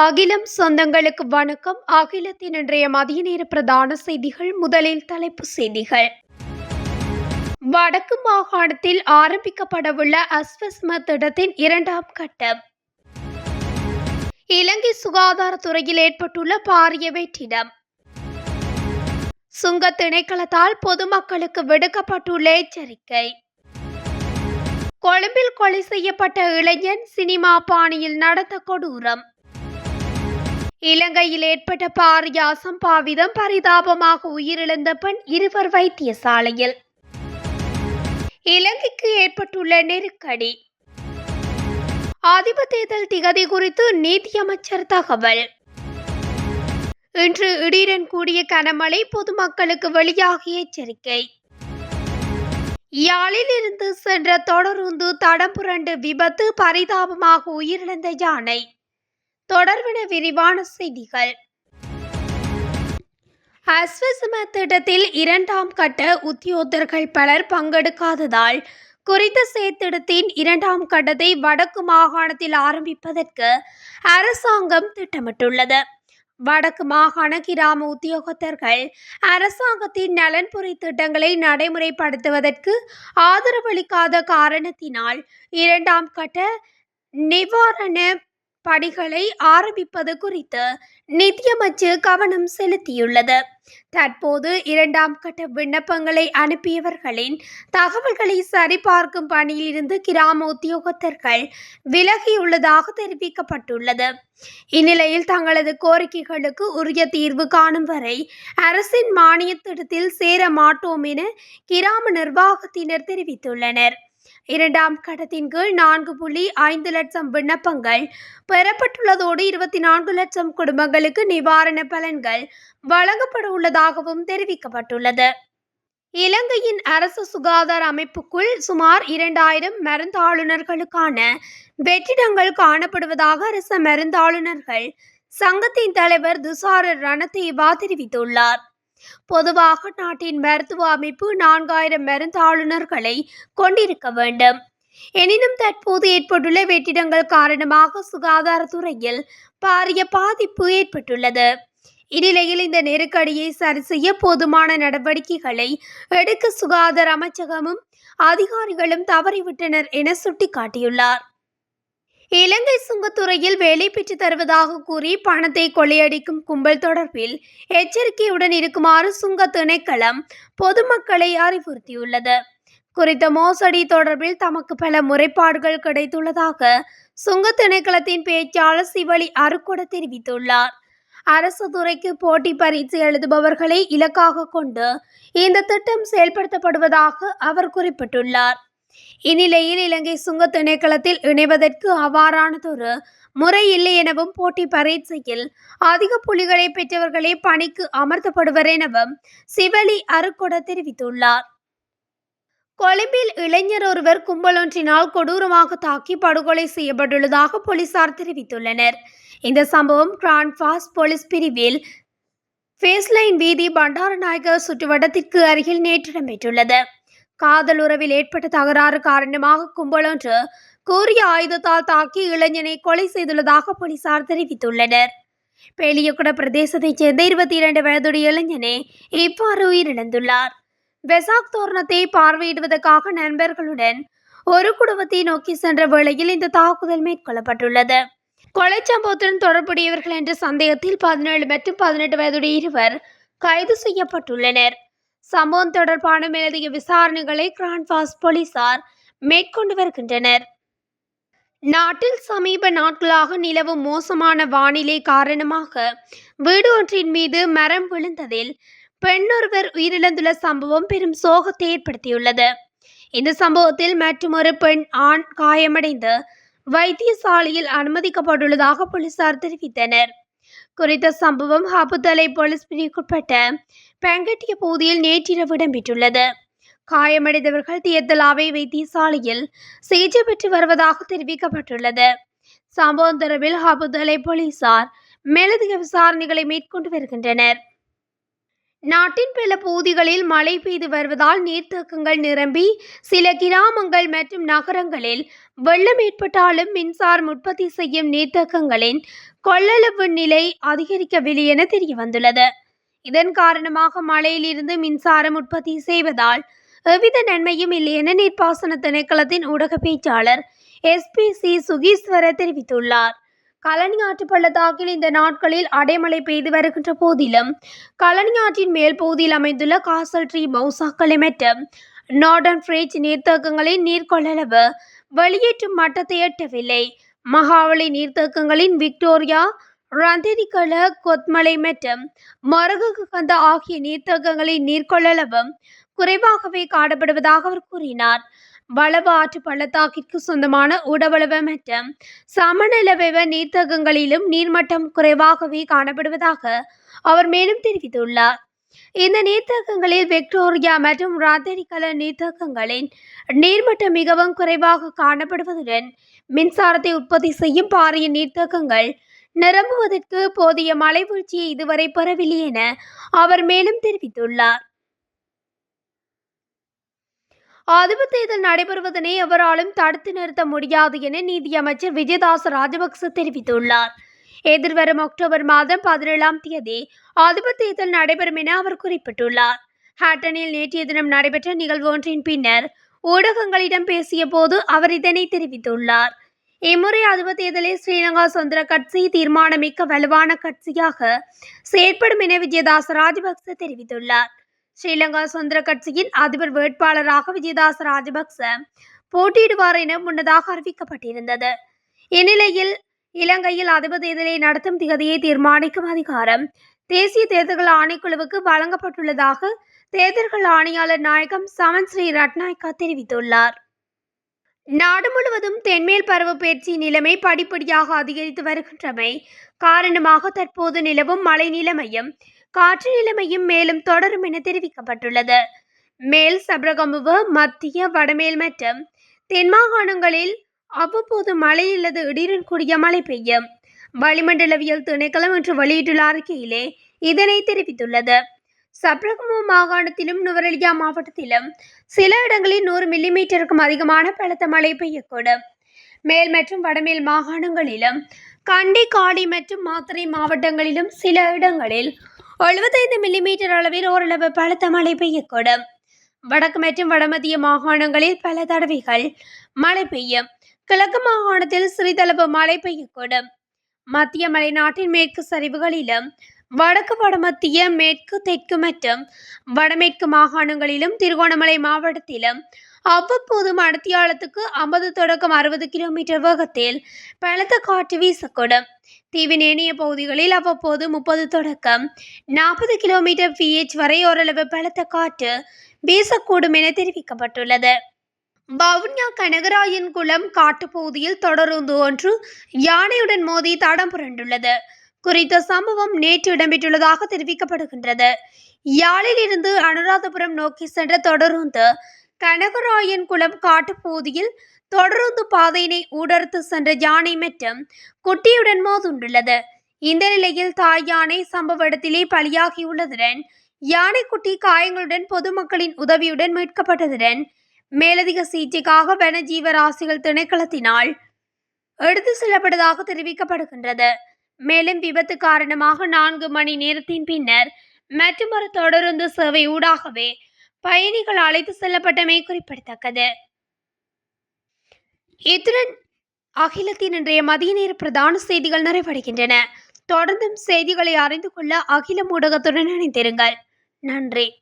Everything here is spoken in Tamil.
அகிலம் சொந்தங்களுக்கு வணக்கம். அகிலத்தின் இன்றைய மதிய நேர பிரதான செய்திகள் முதலில் தலைப்பு செய்திகள். வடக்கு மாகாணத்தில் ஆரம்பிக்கப்படவுள்ள அஸ்வஸ்ம திட்டத்தின் இரண்டாம் கட்டம். இலங்கை சுகாதாரத்துறையில் ஏற்பட்டுள்ள பாரிய வெற்றிடம். சுங்க திணைக்களத்தால் பொதுமக்களுக்கு விடுக்கப்பட்டுள்ள எச்சரிக்கை. கொழும்பில் கொலை செய்யப்பட்ட இளைஞன் சினிமா பாணியில் நடந்த கொடூரம். இலங்கையில் ஏற்பட்ட பாரிய அசம்பாவிதம் பரிதாபமாக உயிரிழந்த பெண் இருவர் வைத்தியசாலையில். இலங்கைக்கு ஏற்பட்டுள்ள நெருக்கடி. அதிபர் தேர்தல் திகதி குறித்து நீதியமைச்சர் தகவல். இன்று இடியுடன் கூடிய கனமழை பொதுமக்களுக்கு வெளியாகிய எச்சரிக்கை. யாழில் இருந்து சென்ற தொடருந்து தடம் புரண்டு விபத்து பரிதாபமாக உயிரிழந்த யானை. தொடர்பென விரிவான செய்திகள். அஸ்வசம திட்டத்தில் இரண்டாம் கட்ட உத்தியோகத்தர்கள் பலர் பங்கெடுக்காததால் குறித்த செயற்திட்டத்தின் இரண்டாம் கட்டத்தை வடக்கு மாகாணத்தில் ஆரம்பிப்பதற்கு அரசாங்கம் திட்டமிட்டுள்ளது. வடக்கு மாகாண கிராம உத்தியோகத்தர்கள் அரசாங்கத்தின் நலன்புரி திட்டங்களை நடைமுறைப்படுத்துவதற்கு ஆதரவளிக்காத காரணத்தினால் இரண்டாம் கட்ட நிவாரண பணிகளை ஆரம்பிப்பது குறித்து நிதியமைச்சு கவனம் செலுத்தியுள்ளது. தற்போது இரண்டாம் கட்ட விண்ணப்பங்களை அனுப்பியவர்களின் தகவல்களை சரிபார்க்கும் பணியிலிருந்து கிராம உத்தியோகத்தர்கள் விலகியுள்ளதாக தெரிவிக்கப்பட்டுள்ளது. இந்நிலையில் தங்களது கோரிக்கைகளுக்கு உரிய தீர்வு காணும் வரை அரசின் மானிய திட்டத்தில் சேர மாட்டோம் என கிராம நிர்வாகத்தினர் தெரிவித்துள்ளனர். இரண்டாம் கட்டத்தின் கீழ் நான்கு புள்ளி ஐந்து லட்சம் விண்ணப்பங்கள் பெறப்பட்டுள்ளதோடு இருபத்தி நான்கு லட்சம் குடும்பங்களுக்கு நிவாரண பலன்கள் வழங்கப்பட உள்ளதாகவும் தெரிவிக்கப்பட்டுள்ளது. இலங்கையின் அரசு சுகாதார அமைப்புக்குள் சுமார் இரண்டாயிரம் மருந்தாளுநர்களுக்கான வெற்றிடங்கள் காணப்படுவதாக அரச மருந்தாளுநர்கள் சங்கத்தின் தலைவர் துசார ரணதேவா தெரிவித்துள்ளார். பொதுவாக நாட்டின் மருத்துவ அமைப்பு நான்காயிரம் மருந்தாளுநர்களை கொண்டிருக்க வேண்டும். எனினும் தற்போது ஏற்பட்டுள்ள வெற்றிடங்கள் காரணமாக சுகாதாரத்துறையில் பாரிய பாதிப்பு ஏற்பட்டுள்ளது. இந்நிலையில் இந்த நெருக்கடியை சரி செய்ய போதுமான நடவடிக்கைகளை எடுக்க சுகாதார அமைச்சகமும் அதிகாரிகளும் தவறிவிட்டனர் என சுட்டிக்காட்டியுள்ளார். இலங்கை சுங்கத்துறையில் வேலை பெற்று தருவதாக கூறி பணத்தை கொள்ளையடிக்கும் கும்பல் தொடர்பில் எச்சரிக்கையுடன் இருக்குமாறு சுங்க திணைக்களம் பொதுமக்களை அறிவுறுத்தியுள்ளது. குறித்த மோசடி தொடர்பில் தமக்கு பல முறைப்பாடுகள் கிடைத்துள்ளதாக சுங்க திணைக்களத்தின் பேச்சாளர் சிவலி அருக்கொட தெரிவித்துள்ளார். அரசு துறைக்கு போட்டி பரீட்சை எழுதுபவர்களை இலக்காக கொண்டு இந்த திட்டம் செயல்படுத்தப்படுவதாக அவர் குறிப்பிட்டுள்ளார். இந்நிலையில் இலங்கை சுங்க திணைக்களத்தில் இணைவதற்கு அவ்வாறானதொரு முறை இல்லை எனவும் போட்டி பரீட்சையில் அதிக புள்ளிகளை பெற்றவர்களே பணிக்கு அமர்த்தப்படுவர் எனவும் சிவலி அருக்கொட தெரிவித்துள்ளார். கொழும்பில் இளைஞர் ஒருவர் கும்பலொன்றினால் கொடூரமாக தாக்கி படுகொலை செய்யப்பட்டுள்ளதாக போலீசார் தெரிவித்துள்ளனர். இந்த சம்பவம் கிராண்ட்பாஸ் போலீஸ் பிரிவில் ஃபேஸ்லைன் வீதி பண்டாரநாயகர் சுற்றுவட்டத்திற்கு அருகில் நேற்று இடம்பெற்றுள்ளது காதல் உறவில் ஏற்பட்ட தகராறு காரணமாக கும்பலொன்று கூறிய ஆயுதத்தால் தாக்கி இளைஞனை கொலை செய்துள்ளதாக போலீசார் தெரிவித்துள்ளனர். பேலியகுட பிரதேசத்தைச் சேர்ந்த இருபத்தி இரண்டு வயதுடைய இளைஞனே இவ்வாறு உயிரிழந்துள்ளார். வெசாக் தோரணத்தை பார்வையிடுவதற்காக நண்பர்களுடன் ஒரு குடும்பத்தை நோக்கி சென்ற வேளையில் இந்த தாக்குதல் மேற்கொள்ளப்பட்டுள்ளது. கொலை சம்பவத்துடன் தொடர்புடையவர்கள் என்ற சந்தேகத்தில் பதினேழு மற்றும் பதினெட்டு வயதுடைய இருவர் கைது செய்யப்பட்டுள்ளனர். சம்பவம் தொடர்பான மேலதிக விசாரணைகளை கிராண்ட்பாஸ் போலீசார் மேற்கொண்டு வருகின்றனர். நாட்டில் சமீப நாட்களாக நிலவும் மோசமான வானிலை காரணமாக வீடு ஒன்றின் மீது மரம் விழுந்ததில் பெண்ணொருவர் உயிரிழந்துள்ள சம்பவம் பெரும் சோகத்தை ஏற்படுத்தியுள்ளது. இந்த சம்பவத்தில் மற்றொரு பெண் ஆண் காயமடைந்து வைத்தியசாலையில் அனுமதிக்கப்பட்டுள்ளதாக போலீசார் தெரிவித்தனர். குறித்த சம்பவம் ஹாபுத்தலை போலீஸ் பிரிவுக்குட்பட்ட பெங்கட்டிய பகுதியில் நேற்றிரவு இடம்பெற்றுள்ளது. காயமடைந்தவர்கள் தியத்தலாவை வைத்தியசாலையில் சிகிச்சை பெற்று வருவதாக தெரிவிக்கப்பட்டுள்ளது. சம்பவம் தொடர்பில் ஹாபுத்தலை போலீசார் மேலதிக விசாரணைகளை மேற்கொண்டு வருகின்றனர். நாட்டின் பல பகுதிகளில் மழை பெய்து வருவதால் நீர்த்தேக்கங்கள் நிரம்பி சில கிராமங்கள் மற்றும் நகரங்களில் வெள்ளம் ஏற்பட்டாலும் மின்சாரம் உற்பத்தி செய்யும் நீர்த்தேக்கங்களின் கொள்ளளவு நிலை அதிகரிக்கவில்லை என தெரிய வந்துள்ளது இதன் காரணமாக மழையிலிருந்து மின்சாரம் உற்பத்தி செய்வதால் எவ்வித நன்மையும் இல்லை என நீர்ப்பாசன திணைக்களத்தின் ஊடக பேச்சாளர் எஸ்பிசி சுகீஸ்வர தெரிவித்துள்ளார். கழனி ஆற்று பள்ளத்தாக்கில் இந்த நாட்களில் அடைமழை பெய்து வருகின்ற போதிலும் கலனி ஆற்றின் மேல் பகுதியில் அமைந்துள்ள காசல் ட்ரீ மௌசாக்களை மற்றும் நார்டன் ஃப்ரேஜ் நீர்த்தேக்கங்களின் நீர்கொள்ளளவு வெளியேற்றும் மட்டத்தை எட்டவில்லை. மகாவலி நீர்த்தேக்கங்களின் விக்டோரியா ரந்தினிகள கொத்மலை மற்றும் மரகுகந்த ஆகிய நீர்த்தேக்கங்களின் நீர்கொள்ளளவும் குறைவாகவே காணப்படுவதாக அவர் கூறினார். வளவ ஆற்று பள்ளத்தாக்கிற்கு சொந்தமான உடவளவ மற்றும் சமநலவெவ நீர்த்தகங்களிலும் நீர்மட்டம் குறைவாகவே காணப்படுவதாக அவர் மேலும் தெரிவித்துள்ளார். இந்த நீர்த்தகங்களில் விக்டோரியா மற்றும் ராத்தரிகல நீர்த்தகங்களின் நீர்மட்டம் மிகவும் குறைவாக காணப்படுவதுடன் மின்சாரத்தை உற்பத்தி செய்யும் பாரிய நீர்த்தகங்கள் நிரம்புவதற்கு போதிய மழைவீழ்ச்சியை இதுவரை பெறவில்லை என அவர் மேலும் தெரிவித்துள்ளார். அதிப தேர்தல் நடைபெறுவதனை எவராலும் தடுத்து நிறுத்த முடியாது என நீதியமைச்சர் விஜயதாச ராஜபக்ச தெரிவித்துள்ளார். எதிர்வரும் அக்டோபர் மாதம் பதினேழாம் தேதி அதிப தேர்தல் நடைபெறும் என அவர் குறிப்பிட்டுள்ளார். ஹாட்டனில் நேற்றைய தினம் நடைபெற்ற நிகழ்வு ஒன்றின் பின்னர் ஊடகங்களிடம் பேசிய போது அவர் இதனை தெரிவித்துள்ளார். இம்முறை அதிபர் தேர்தலில் ஸ்ரீலங்கா சுதந்திர கட்சி தீர்மானமிக்க வலுவான கட்சியாக செயற்படும் என விஜயதாச ராஜபக்ச தெரிவித்துள்ளார். ஸ்ரீலங்கா சுதந்திர கட்சியின் அதிபர் வேட்பாளராக விஜயதாச ராஜபக்ச போட்டியிடுவார் என முன்னதாக அறிவிக்கப்பட்டிருந்தது. இந்நிலையில் இலங்கையில் அதிபர் தேர்தலை நடத்தும் திகதியை தீர்மானிக்கும் அதிகாரம் தேசிய தேர்தல்கள் ஆணைக்குழுவுக்கு வழங்கப்பட்டுள்ளதாக தேர்தல்கள் ஆணையாளர் நாயகம் சமன் ஸ்ரீ ரட்நாயக்கா தெரிவித்துள்ளார். நாடு முழுவதும் தென்மேல் பருவப்பெயர்ச்சி நிலைமை படிப்படியாக அதிகரித்து வருகின்றமை காரணமாக தற்போது நிலவும் மழை நிலைமையும் காற்று நிலைமையும் மேலும் தொடரும் என தெரிவிக்கப்பட்டுள்ளது. மேல் சபரகம்புவ மத்திய வடமேல் மற்றும் தென் மாகாணங்களில் அவ்வப்போது மழை அல்லது இடியுடன் கூடிய மழை பெய்யும். வளிமண்டலவியல் திணைக்களம் என்று வெளியிட்டுள்ள அறிக்கையிலே இதனை தெரிவித்துள்ளது. சப்ரகமு மாகாணத்திலும் நுவரெலியா மாவட்டத்திலும் சில இடங்களில் நூறு மில்லிமீட்டருக்கும் அதிகமான பலத்த மழை பெய்யக்கூடும். மேல் மற்றும் வடமேல் மாகாணங்களிலும் கண்டி காடி மற்றும் மாத்தறை மாவட்டங்களிலும் சில இடங்களில் எழுபத்தைந்து மில்லிமீட்டர் அளவில் ஓரளவு பலத்த மழை பெய்யக்கூடும். வடக்கு மற்றும் வடமத்திய மாகாணங்களில் பல தடவைகள் மழை பெய்யும். கிழக்கு மாகாணத்தில் சிறிதளவு மழை பெய்யக்கூடும். மத்திய மலைநாட்டின் மேற்கு சரிவுகளிலும் வடக்கு வடமத்திய மேற்கு தெற்கு மற்றும் வடமேற்கு மாகாணங்களிலும் திருகோணமலை மாவட்டத்திலும் அவ்வப்போது மடத்தியாலத்துக்கு ஐம்பது தொடக்கம் அறுபது கிலோமீட்டர் வேகத்தில் பலத்த காற்று வீசக்கூடும். தீவின் ஏனைய பகுதிகளில் அவ்வப்போது முப்பது தொடக்கம் நாற்பது கிலோமீட்டர் பிஹெச் வரை ஓரளவு பலத்த காற்று வீசக்கூடும் என தெரிவிக்கப்பட்டுள்ளது. வவுனியா கனகராயன் குளம் காட்டுப்பகுதியில் தொடருந்து ஒன்று யானையுடன் மோதி தடம் புரண்டுள்ளது. குறித்த சம்பவம் நேற்று இடம்பெற்றுள்ளதாக தெரிவிக்கப்படுகின்றது. யாழிலிருந்து அனுராதபுரம் நோக்கி சென்ற தொடருந்து கனகராயன் குளம் காட்டுப்பகுதியில் தொடருந்து பாதையினை ஊடறுத்து சென்ற யானை மற்றும் குட்டியுடன் மோதுண்டுள்ளது. இந்த நிலையில் தாய் யானை சம்பவ இடத்திலே பலியாகியுள்ளதுடன் யானைக்குட்டி காயங்களுடன் பொதுமக்களின் உதவியுடன் மீட்கப்பட்டதுடன் மேலதிக சிகிச்சைக்காக வனஜீவராசிகள் திணைக்களத்தினால் எடுத்து செல்லப்பட்டதாக தெரிவிக்கப்படுகின்றது. மேலும் விபத்து காரணமாக நான்கு மணி நேரத்தின் பின்னர் மற்றொரு தொடருந்து சேவை ஊடாகவே பயணிகள் அழைத்து செல்லப்பட்டமை குறிப்பிடத்தக்கது. இத்துடன் அகிலத்தின் இன்றைய மதிய நேர பிரதான செய்திகள் நிறைவடைகின்றன. தொடர்ந்தும் செய்திகளை அறிந்து கொள்ள அகில ஊடகத்துடன் இணைந்திருங்கள். நன்றி.